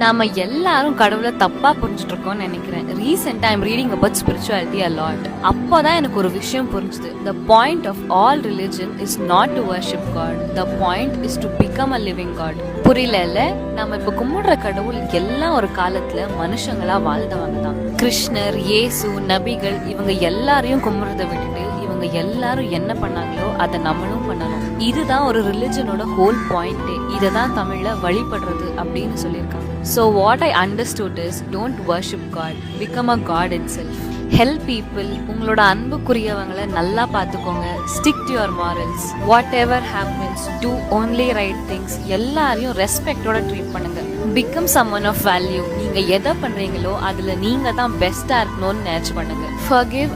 நாம எல்லாரும் கடவுளை தப்பா புரிஞ்சுட்டு இருக்கோம்னு நினைக்கிறேன் ரீசெண்டா I'm reading about spirituality a lot அப்போதான் எனக்கு ஒரு விஷயம் புரிஞ்சுது. The point of all religion is not to worship God the point is to become a living God புரியல நம்ம இப்ப கும்பிடுற கடவுள் எல்லாம் ஒரு காலத்துல மனுஷங்களா வாழ்ந்தவங்க தான். கிருஷ்ணர் இயேசு நபிகள் இவங்க எல்லாரையும் கும்பிடுறத விட்டுட்டு அவங்க எல்லாரும் என்ன பண்ணாங்களோ அதை நம்மளும் பண்ணணும். இதுதான் ஒரு ரிலிஜனோட ஹோல் பாயிண்ட்டே இதை தான் தமிழ்ல வழிபடுறது அப்படின்னு சொல்லியிருக்காங்க. So what I understood is don't worship God become a God itself help people உங்களோட அன்புக்குரியவங்களை நல்லா பார்த்துக்கோங்க. Stick to your morals whatever happens do only right things எல்லாரையும் ரெஸ்பெக்டோட ட்ரீட் பண்ணுங்க. பிகம் சம்மன் ஆஃப் வேல்யூ நீங்க எதை பண்றீங்களோ அதுல நீங்க தான் பெஸ்டா இருக்கணும்னு நினைச்சு பண்ணுங்க.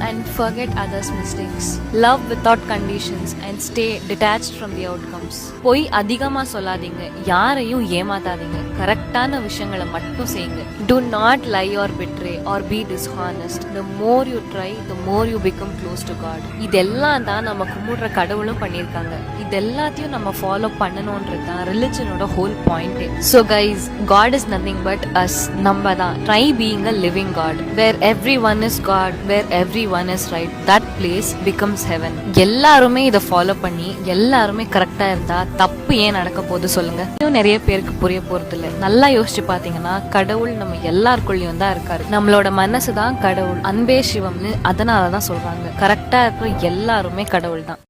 And forget others mistakes love love conditions and stay detach from the outcomes பொய் அதிகமா சொல்லாதீங்க. யாரையும் ஏமாத்தாதீங்க. கரெக்டான விஷயங்களை மட்டும் செய்யுங்க. Do not lie or betray or be dishonest the more you try the more you become close to God இதெல்லாம் தான் நம்ம கும்பிடுற கடவுளும் பண்ணியிருக்காங்க. இது எல்லாத்தையும் நம்ம ஃபாலோ பண்ணணுன்றது தான் ரிலிஜனோட whole point so guys God is nothing but us நம்ம தான். Try being a living God where everyone is God where everyone is right that place becomes heaven எல்லாருமே இதை ஃபாலோ பண்ணி எல்லாருமே கரெக்டா இருந்தா தப்பு ஏன் நடக்க போகுது சொல்லுங்க. இன்னும் நிறைய பேருக்கு புரிய போறது இல்லை நல்லா யோசிச்சு பாத்தீங்கன்னா கடவுள் நம்ம எல்லாருக்குள்ளயும் தான் இருக்காரு. நம்மளோட மனசு தான் கடவுள். அன்பே சிவம்னு அதனால தான் சொல்றாங்க கரெக்டா இருக்கிற எல்லாருமே கடவுள் தான்